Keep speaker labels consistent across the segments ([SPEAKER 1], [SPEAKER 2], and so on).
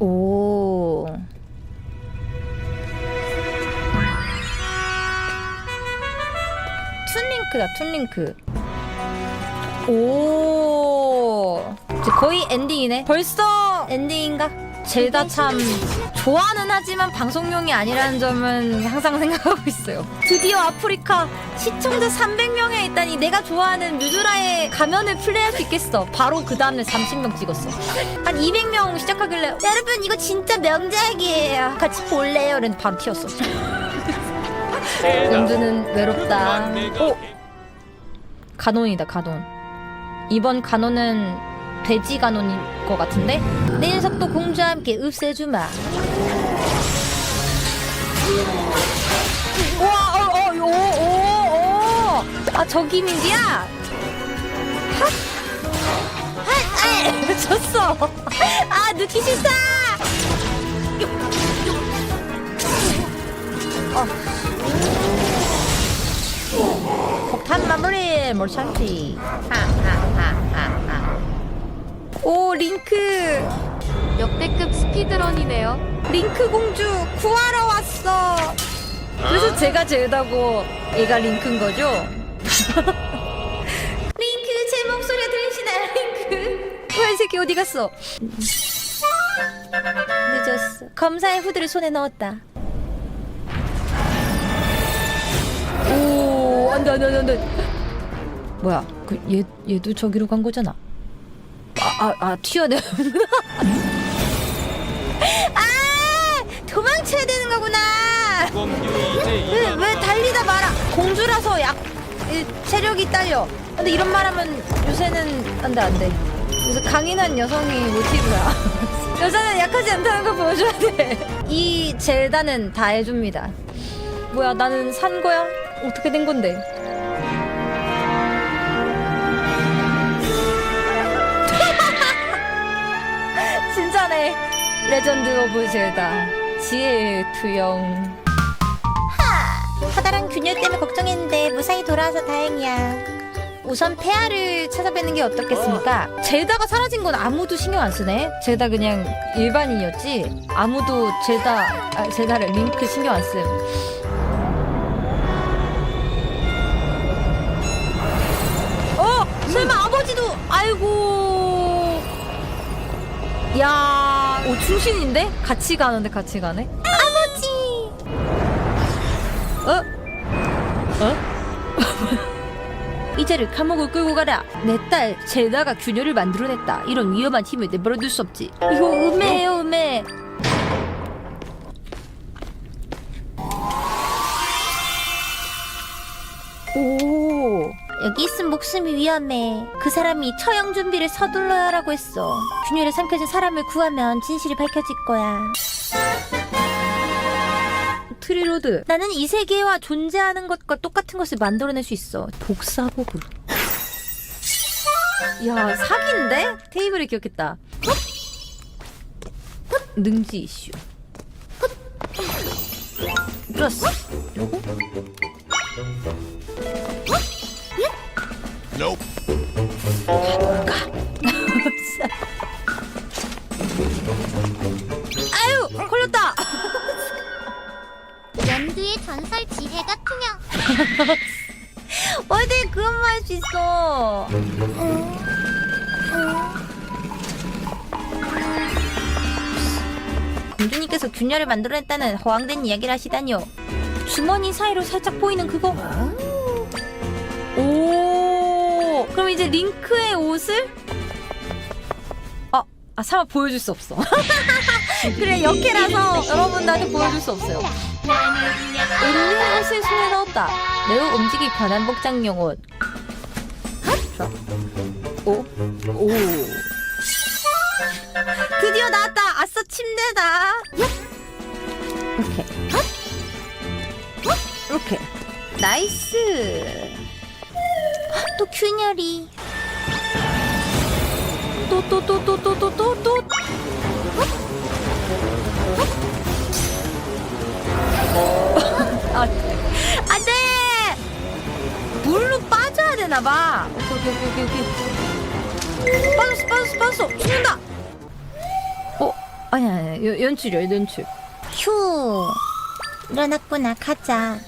[SPEAKER 1] 오. 툰링크다, 툰링크. 오. 이제 거의 엔딩이네. 벌써 엔딩인가? 젤다 참 좋아는 하지만 방송용이 아니라는 점은 항상 생각하고 있어요. 드디어 아프리카 시청자 300명에 있다니 내가 좋아하는 뮤즈라의 가면을 플레이할 수 있겠어. 바로 그 다음날 30명 찍었어. 한 200명 시작하길래 여러분 이거 진짜 명작이에요. 같이 볼래요? 이랬는데 바로 튀었어. 연주는 외롭다. 오! 가논이다 가논. 이번 가논은 돼지 가논인 것 같은데? 내 녀석도 공주와 함께 읍세주마. 우와, 어, 어, 오, 오, 오. 아, 저기 민기야? 핫! 핫! 아, 졌어. 아, 넣기 싫다! 폭탄 마무리 몰창지 하하하하하 오 링크
[SPEAKER 2] 역대급 스피드런이네요.
[SPEAKER 1] 링크 공주 구하러 왔어. 그래서 제가 제다고 얘가 링크인 거죠? 링크 제 목소리 들리시나요 링크? 뭐야 이 새끼 어디 갔어? 늦었어. 검사의 후드를 손에 넣었다. 오 안돼 안돼 안돼 뭐야 그 얘 얘도 저기로 간 거잖아. 아 아 아, 튀어내 아 도망쳐야 되는 거구나 왜, 왜 달리다 말아? 공주라서 약 이, 체력이 딸려. 근데 이런 말 하면 요새는 안돼 안돼. 요새 강인한 여성이 모티브야. 여자는 약하지 않다는 걸 보여줘야 돼 이 젤다는 다 해줍니다. 뭐야 나는 산 거야? 어떻게 된 건데? 진짜네. 레전드 오브 젤다. 지혜의 투영 커다란 균열 때문에 걱정했는데 무사히 돌아와서 다행이야 우선 폐하를 찾아뵙는 게 어떻겠습니까? 젤다가 사라진 건 아무도 신경 안 쓰네 젤다 그냥 일반인이었지 아무도 젤다 아, 젤다를 링크 신경 안씀 어! 설마 아버지도 아이고 야, 오 충신인데? 같이 가는데 같이 가네? 아버지. 어? 어? 이제를 감옥을 끌고 가라. 내딸 젤다가 균열을 만들어냈다. 이런 위험한 힘을 내버려둘 수 없지. 이거 음해예요, 음해. 오. 여기 있으면 목숨이 위험해. 그 사람이 처형 준비를 서둘러야 하라고 했어. 균열에 삼켜진 사람을 구하면 진실이 밝혀질 거야. 트리로드. 나는 이 세계와 존재하는 것과 똑같은 것을 만들어낼 수 있어. 복사복으로. 야 사기인데? 테이블을 기억했다. 능지 이슈. 헛! 플러스. 요거?
[SPEAKER 3] Nope.
[SPEAKER 1] 어디 그런 말 할 수 있어. 공주님께서 균열을 만들어냈다는 허황된 이야기를 하시다니요. 주머니 사이로 살짝 보이는 그거. 오. 그럼 이제 링크의 옷을 아, 아 설마 보여줄 수 없어. 그래 역해라서 여러분들한테 보여줄 수 없어요. 음료 옷을 손에 넣었다. 매우 움직이 편한 복장 용옷. 핫! 오, 오. 드디어 나왔다. 아싸 침대다. 이렇게. 이렇게. 나이스. 또 균열이. 또 또 또 또 또 또 또또 아, 안 돼! 물로 빠져야 되나 봐. 오케이, 오케이, 오케이, 오케이. 빠졌어, 빠졌어, 빠졌어. 죽는다! 어? 아니 아니 연- 연출이야 연출.
[SPEAKER 4] 휴. 일어났구나. 가자.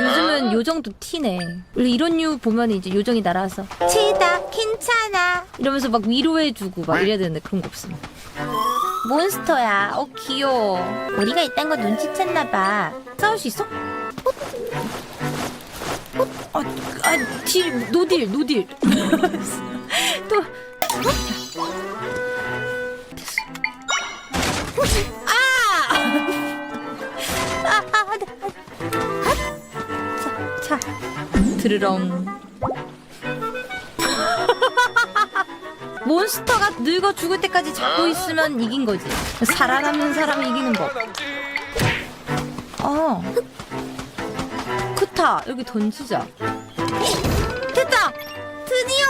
[SPEAKER 1] 요즘은 요정도 티네. 원래 이런 류 보면 이제 요정이 날아서
[SPEAKER 4] 치다. 괜찮아.
[SPEAKER 1] 이러면서 막 위로해주고 막 이래야 되는데 그런 거 없음. 몬스터야. 어 귀여워.
[SPEAKER 4] 우리가 이딴 거 눈치챘나 봐.
[SPEAKER 1] 싸울 수 있어? 아, 아, 딜, 노딜, 노딜. 또. 자. 드르렁. 몬스터가 늙어 죽을 때 까지 잡고 있으면 이긴 거지. 살아남는 사람이 이기는 법. 어. 크타 여기 던지자. 됐다. 드디어.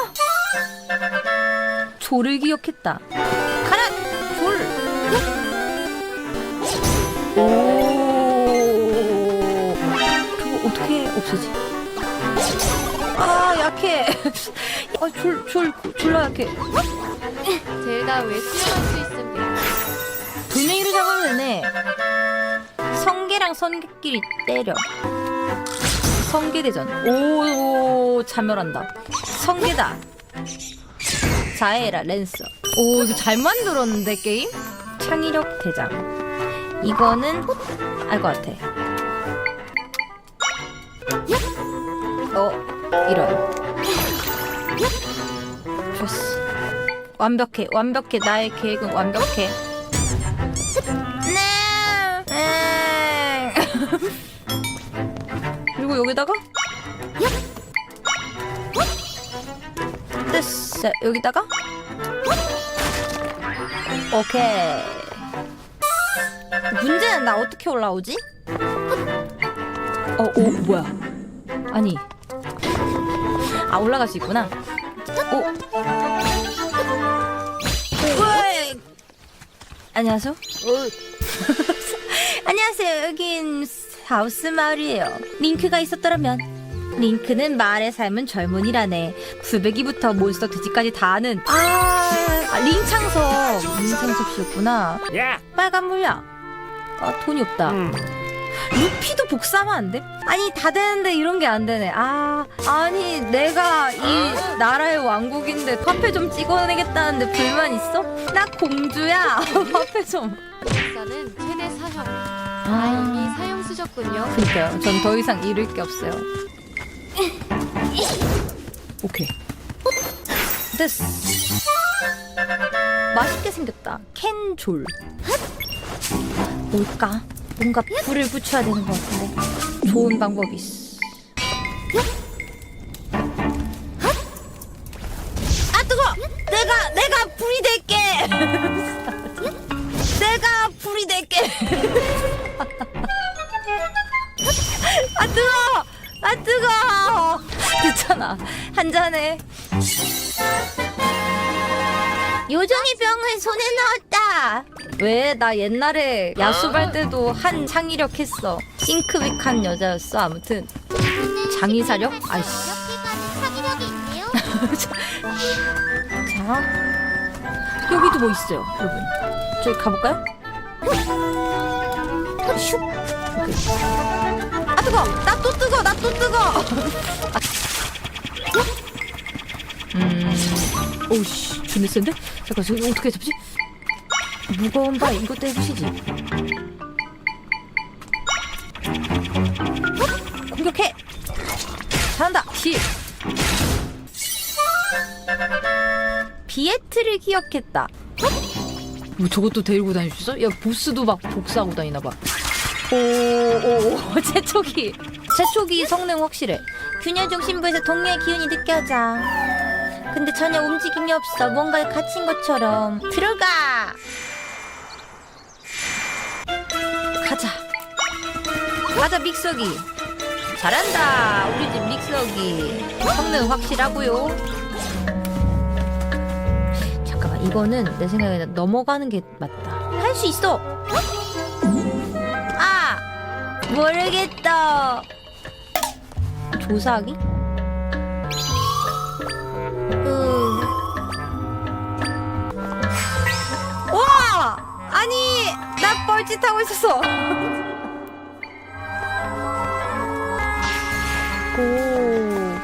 [SPEAKER 1] 조를 기억했다. 가라. 졸. 오. 저거 어떻게 없애지? 아 약해. 아졸졸 졸라 약해.
[SPEAKER 2] 젤다 왜 수영할 수 있습니까?
[SPEAKER 1] 돌멩이로 잡으면 되네. 성게랑 성게끼리 때려. 성게대전. 오, 자멸한다. 성게다. 자해라, 랜서. 오, 이거 잘 만들었는데, 게임? 창의력 대장. 이거는 알 것 같아. 어, 이런. 좋았어. 완벽해, 완벽해. 나의 계획은 완벽해. 네. 그리고 여기다가 됐어. 여기다가 오케이. 문제는 나 어떻게 올라오지? 어, 오, 뭐야? 아니. 아, 올라갈 수 있구나. 오. 안녕하세요. 안녕하세요. 여긴 하우스 마을이에요. 링크가 있었더라면. 링크는 마을에 삶은 젊은이라네. 구배기부터 몬스터 돼지까지 다 아는. 아, 아 링창섭. 링창섭 씨였구나.
[SPEAKER 3] 야!
[SPEAKER 1] 빨간 물약. 아, 돈이 없다. 루피도 복사하면 안 돼? 아니 다 되는데 이런 게 안 되네. 아 아니 내가 이 나라의 왕국인데 화폐 좀 찍어내겠다는데 불만 있어? 나 공주야. 화폐 좀.
[SPEAKER 2] 역사는 최대 사형.
[SPEAKER 1] 아아
[SPEAKER 2] 이미 사형 쓰셨군요.
[SPEAKER 1] 그러니까요. 전 더 이상 잃을 게 없어요. 오케이. 됐어. 맛있게 생겼다. 캔졸. 뭘까? 뭔가 불을 붙여야 되는 것 같은데. 좋은 방법이 있어. 아 뜨거! 내가 내가 불이 될게. 내가 불이 될게. 아 뜨거! 아 뜨거! 괜찮아 한 잔에 요정의 병을 손에 넣었다. 왜 나 옛날에 야수발 때도 한 창의력 했어. 싱크빅한 여자였어. 아무튼 장의사력? 아이씨. 자 여기도 뭐 있어요, 여러분. 저기 가볼까요? 슉. 아 뜨거! 나 또 뜨거! 나 또 뜨거! 아. 음, 오씨, 존나 센데? 잠깐, 저거 어떻게 잡지? 무거운 바 이것도 해보시지. 공격해! 잘한다! 히! 비에트를 기억했다. 뭐 저것도 데리고 다닐 수 있어? 야 보스도 막 복사하고 다니나 봐. 오오오 재촉이 재촉이 성능 확실해. 균열 중심부에서 동료의 기운이 느껴져. 근데 전혀 움직임이 없어. 뭔가에 갇힌 것처럼. 들어가. 가자. 가자 믹서기. 잘한다. 우리 집 믹서기. 성능 확실하고요. 잠깐만 이거는 내 생각에는 넘어가는 게 맞다. 할 수 있어. 아 모르겠다. 조사하기? 음. 와 아니 뻘짓하고 있었어. 오.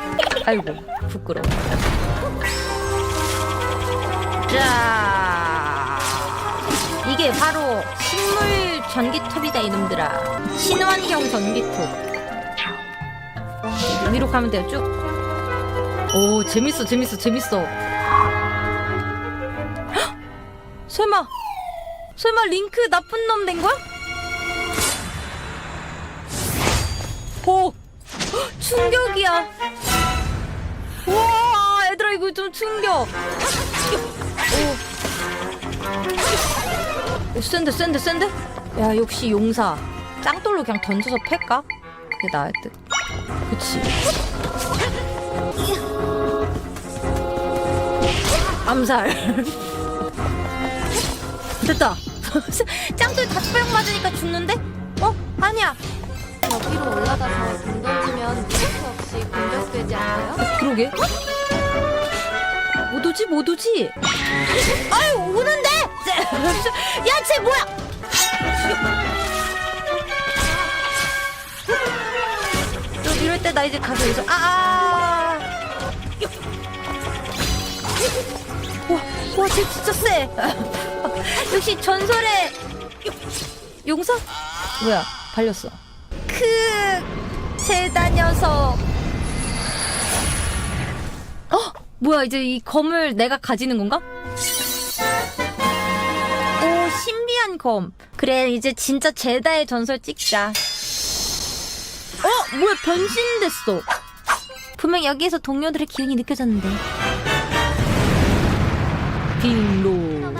[SPEAKER 1] 아이고 부끄러워. 자. 이게 바로 식물 전기톱이다 이놈들아. 신환형 전기톱. 위로 가면 돼요 쭉. 오 재밌어 재밌어 재밌어. 헉! 설마 설마 링크 나쁜 놈 된 거야? 오 헉, 충격이야. 와 얘들아 이거 좀 충격. 오. 오 센데 센데 센데? 야 역시 용사. 짱돌로 그냥 던져서 팰까? 그게 나을 듯. 그치. 암살. 됐다. 짱돌 방 맞으니까 죽는데? 어? 아니야.
[SPEAKER 2] 저기로 올라가서 공 던지면 리스크 없이 공격되지 않아요?
[SPEAKER 1] 그러게. 못 오지 못 오지. 아유 오는데. 야 쟤 뭐야? 좀 이럴 때 나 이제 가서 여기서 아. 와 와 쟤 진짜 세. 역시 전설의 용사? 뭐야 발렸어. 크 제다 녀석. 어? 뭐야 이제 이 검을 내가 가지는 건가? 오 신비한 검 그래 이제 진짜 제다의 전설 찍자 어? 뭐야 변신됐어 분명 여기에서 동료들의 기운이 느껴졌는데 뭐냐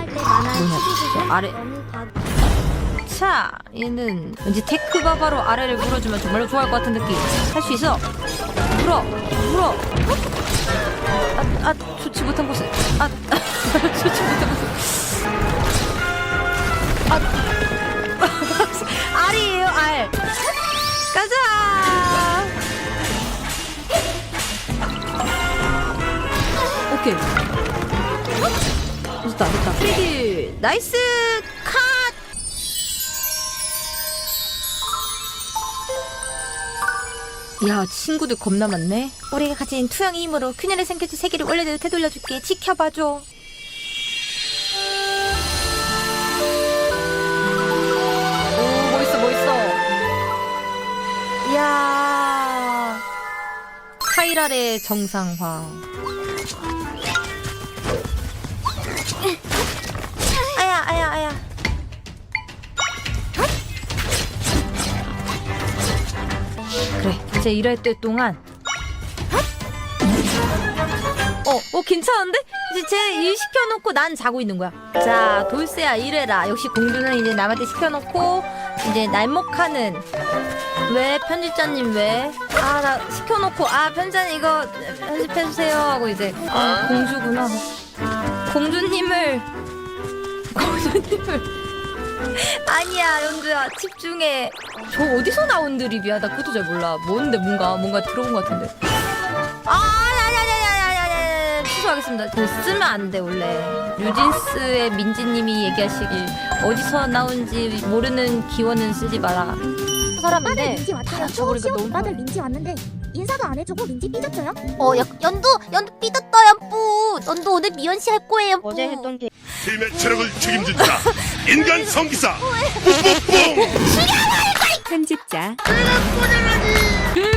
[SPEAKER 1] 저 아래. 자 얘는 왠지 테크바바로 아래를 물어주면 정말로 좋아할 것 같은 느낌. 할 수 있어. 물어 물어. 아, 아 좋지 못한 곳에. 아, 아 좋지 못한 곳에. 아. 알이에요 알. 가자! 오케이 됐다 됐다. 필 나이스 컷! 야 친구들 겁나 많네. 우리가 가진 투영의 힘으로 그녀의 생겨진 세계를 원래대로 되돌려줄게. 지켜봐줘. 오 멋있어 멋있어. 이야. 카이랄의 정상화 아야 아야 아야 그래 이제 일할 때 동안 어, 어 괜찮은데? 이제 쟤 일 시켜놓고 난 자고 있는 거야. 자, 돌쇠야 일해라. 역시 공주는 이제 남한테 시켜놓고 이제 날먹하는 왜 편집자님 왜? 아 나 시켜놓고 아 편집자님 이거 편집해주세요 하고 이제 아 공주구나. 공주님을 공주님을 아니야 연주야 집중해. 저 어디서 나온 드립이야? 나 그것도 잘 몰라. 뭔데 뭔가 뭔가 들어본 것 같은데. 아, 야야야야야야야 취소하겠습니다. 그거 쓰면 안 돼 원래. 뉴진스의 민지님이 얘기하시길 어디서 나온지 모르는 기원은 쓰지 마라. 사람인데
[SPEAKER 3] 민지 왔대요.
[SPEAKER 1] 저버리니까 너무
[SPEAKER 3] 다들 민지 왔는데 인사도 안 해주고 민지 삐졌어요?
[SPEAKER 4] 어, 야, 연두, 연두 삐졌다, 연뿌. 연두 오늘 미연 씨 할 거예요, 연뿌. 어제 했던 게.
[SPEAKER 5] 팀의 체력을 책임진다. 인간 성기사. 뿜뿜뿜.
[SPEAKER 6] 편집자
[SPEAKER 1] 긁었다.